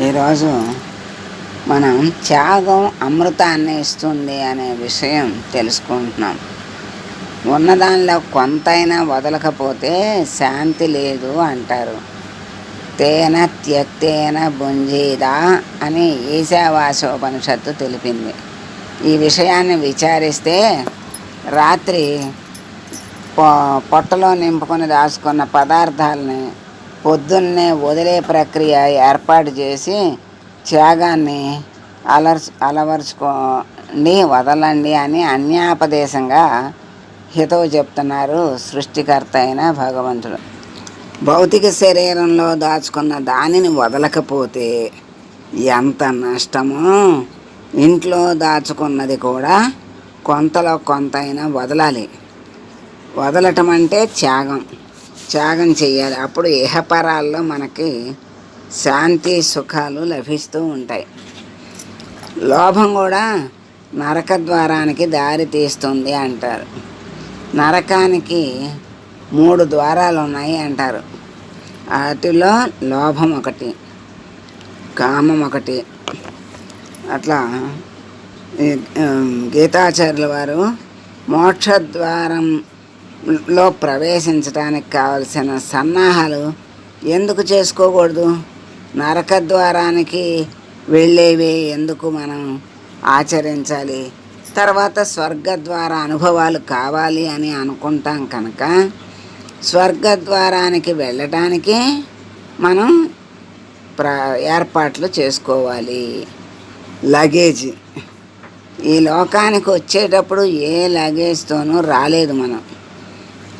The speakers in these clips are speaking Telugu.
ఈరోజు మనం త్యాగం అమృతాన్ని ఇస్తుంది అనే విషయం తెలుసుకుంటున్నాం. ఉన్నదానిలో కొంతైనా వదలకపోతే శాంతి లేదు అంటారు. తేన త్యక్తేన భుంజీదా అని ఈశావాసోపనిషత్తు తెలిపింది. ఈ విషయాన్ని విచారిస్తే రాత్రి పొ- పొట్టలో నింపుకొని దాచుకున్న పదార్థాలని పొద్దున్నే వదిలే ప్రక్రియ ఏర్పాటు చేసి త్యాగాన్ని అలర్చు అలవరుచుకోండి వదలండి అని అన్యాపదేశంగా హితవు చెప్తున్నారు సృష్టికర్త అయిన భగవంతుడు. భౌతిక శరీరంలో దాచుకున్న దానిని వదలకపోతే ఎంత నష్టమో! ఇంట్లో దాచుకున్నది కూడా కొంతలో కొంతైనా వదలాలి. వదలటం అంటే త్యాగం. త్యాగం చేయాలి. అప్పుడు ఇహపరాల్లో మనకి శాంతి సుఖాలు లభిస్తూ ఉంటాయి. లోభం కూడా నరక ద్వారానికి దారి తీస్తుంది అంటారు. నరకానికి మూడు ద్వారాలు ఉన్నాయి అంటారు. వాటిలో లోభం ఒకటి కామం ఒకటి. అట్లా ఈ, వారు గీతాచార్యుల వారు లో ప్రవేశించడానికి కావలసిన సన్నాహాలు ఎందుకు చేసుకోకూడదు? నరక ద్వారానికి వెళ్ళేవి ఎందుకు మనం ఆచరించాలి? తర్వాత స్వర్గద్వార అనుభవాలు కావాలి అని అనుకుంటాం కనుక స్వర్గద్వారానికి వెళ్ళటానికి మనం ప్ర ఏర్పాట్లు చేసుకోవాలి. లగేజ్. ఈ లోకానికి వచ్చేటప్పుడు ఏ లగేజ్తోనూ రాలేదు మనం.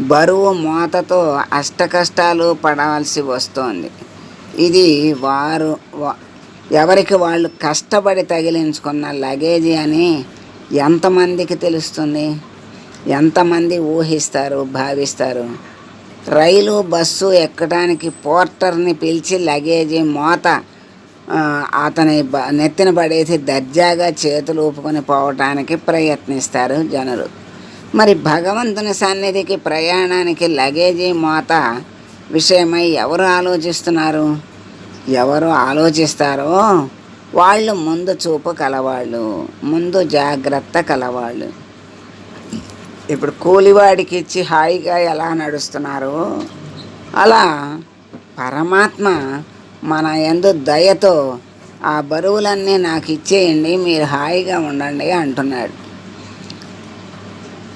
బరువు మోతతో అష్టకష్టాలు పడవలసి వస్తోంది. ఇది వారు ఎవరికి వాళ్ళు కష్టపడి తగిలించుకున్న లగేజీ అని ఎంతమందికి తెలుస్తుంది? ఎంతమంది ఊహిస్తారు భావిస్తారు? రైలు బస్సు ఎక్కడానికి పోర్టర్ని పిలిచి లగేజీ మోత అతని బ నెత్తిన పడేసి దర్జాగా చేతులు ఊపుకొని పోవటానికి ప్రయత్నిస్తారు జనులు. మరి భగవంతుని సన్నిధికి ప్రయాణానికి లగేజీ మోత విషయమై ఎవరు ఆలోచిస్తున్నారు? ఎవరు ఆలోచిస్తారో వాళ్ళు ముందు చూపు కలవాళ్ళు ముందు జాగ్రత్త కలవాళ్ళు. ఇప్పుడు కూలివాడికి ఇచ్చి హాయిగా ఎలా నడుస్తున్నారో అలా పరమాత్మ మన ఎందు దయతో ఆ బరువులన్నీ నాకు ఇచ్చేయండి మీరు హాయిగా ఉండండి అంటున్నాడు.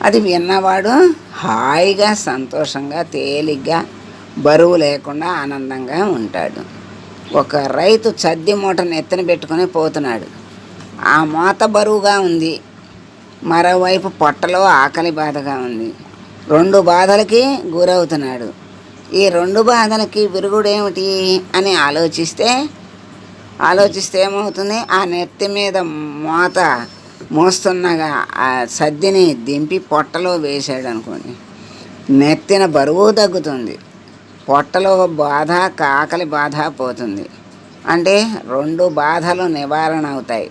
అది విన్నవాడు హాయిగా సంతోషంగా తేలిగ్గా బరువు లేకుండా ఆనందంగా ఉంటాడు. ఒక రైతు చద్ది మూటను ఎత్తున పెట్టుకొని పోతున్నాడు. ఆ మూత బరువుగా ఉంది. మరోవైపు పొట్టలో ఆకలి బాధగా ఉంది. రెండు బాధలకి గురవుతున్నాడు. ఈ రెండు బాధలకి విరుగుడేమిటి అని ఆలోచిస్తే ఆలోచిస్తే ఏమవుతుంది? ఆ నెత్తి మీద మోత మోస్తున్నగా ఆ సద్దిని దింపి పొట్టలో వేసాడు అనుకోండి నెత్తిన బరువు తగ్గుతుంది పొట్టలో బాధ ఆకలి బాధ పోతుంది. అంటే రెండు బాధలు నివారణ అవుతాయి.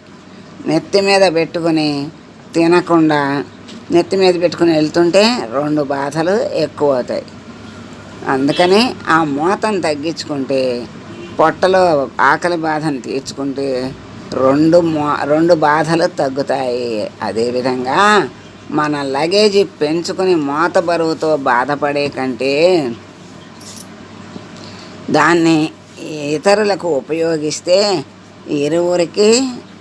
నెత్తి మీద పెట్టుకుని తినకుండా నెత్తి మీద పెట్టుకుని వెళ్తుంటే రెండు బాధలు ఎక్కువ అవుతాయి. అందుకని ఆ మూతను తగ్గించుకుంటే పొట్టలో ఆకలి బాధను తీర్చుకుంటే రెండు మో రెండు బాధలు తగ్గుతాయి. అదేవిధంగా మన లగేజీ పెంచుకుని మూత బరువుతో బాధపడే కంటే దాన్ని ఇతరులకు ఉపయోగిస్తే ఇరువురికి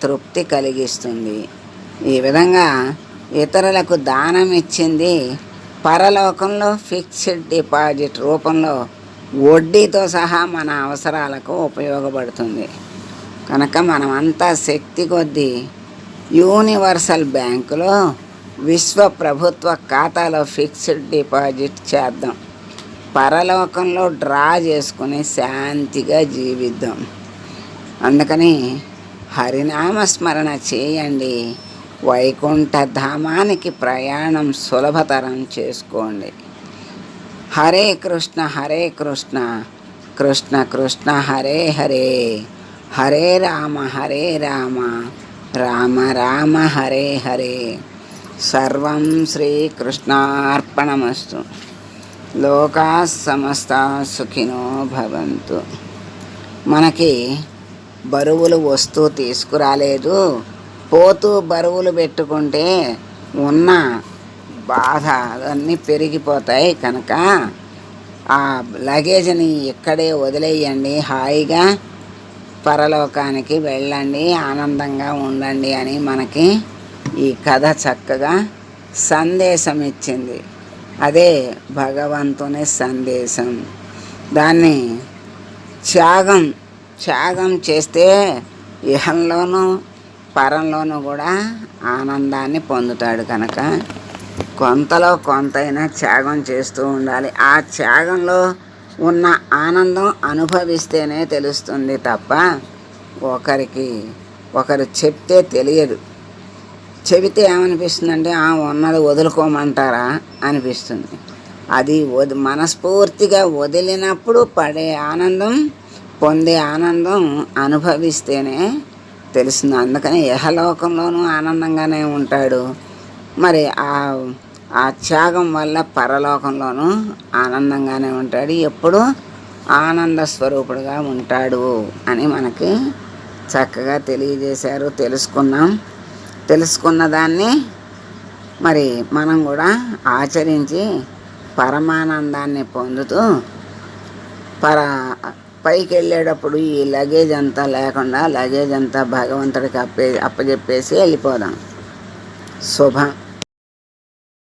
తృప్తి కలిగిస్తుంది. ఈ విధంగా ఇతరులకు దానం ఇచ్చింది పరలోకంలో ఫిక్స్డ్ డిపాజిట్ రూపంలో వడ్డీతో సహా మన అవసరాలకు ఉపయోగపడుతుంది. కనుక మనమంతా శక్తి కొద్దీ యూనివర్సల్ బ్యాంకులో విశ్వ ప్రభుత్వ ఖాతాలో ఫిక్స్డ్ డిపాజిట్ చేద్దాం. పరలోకంలో డ్రా చేసుకుని శాంతిగా జీవిద్దాం. అందుకని హరినామ స్మరణ చేయండి. వైకుంఠ ధామానికి ప్రయాణం సులభతరం చేసుకోండి. హరే కృష్ణ హరే కృష్ణ కృష్ణ కృష్ణ హరే హరే. హరే రామ హరే రామ రామ రామ హరే హరే. సర్వం శ్రీకృష్ణార్పణమస్తు. లోకా సమస్త సుఖినో భవంతు. మనకి బరువులు వస్తూ తీసుకురాలేదు. పోతూ బరువులు పెట్టుకుంటే ఉన్న బాధ అన్నీ పెరిగిపోతాయి కనుక ఆ లగేజ్ని ఇక్కడే వదిలేయండి హాయిగా. పరలోకానికి వెళ్ళండి ఆనందంగా ఉండండి అని మనకి ఈ కథ చక్కగా సందేశం ఇచ్చింది అదే భగవంతుని సందేశం. దాన్ని త్యాగం త్యాగం చేస్తే ఇహంలోనూ పరంలోనూ కూడా ఆనందాన్ని పొందుతాడు కనుక కొంతలో కొంతైనా త్యాగం చేస్తూ ఉండాలి. ఆ త్యాగంలో ఉన్న ఆనందం అనుభవిస్తేనే తెలుస్తుంది తప్ప ఒకరికి ఒకరు చెప్తే తెలియదు. చెబితే ఏమనిపిస్తుందంటే "ఆ, ఉన్నది వదులుకోమంటారా? అనిపిస్తుంది. అది వది మనస్ఫూర్తిగా వదిలినప్పుడు పడే ఆనందం పొందే ఆనందం అనుభవిస్తేనే తెలుస్తుంది. అందుకని యహలోకంలోనూ ఆనందంగానే ఉంటాడు. మరి ఆ ఆ త్యాగం వల్ల పరలోకంలోనూ ఆనందంగానే ఉంటాడు. ఎప్పుడు ఆనంద స్వరూపుడుగా ఉంటాడు అని మనకి చక్కగా తెలియజేశారు. తెలుసుకున్నాం. తెలుసుకున్న దాన్ని మరి మనం కూడా ఆచరించి పరమానందాన్ని పొందుతూ పర పైకి వెళ్ళేటప్పుడు ఈ లగేజ్ అంతా లేకుండా లగేజ్ అంతా భగవంతుడికి అప్పే అప్పజెప్పేసి వెళ్ళిపోదాం. శుభం.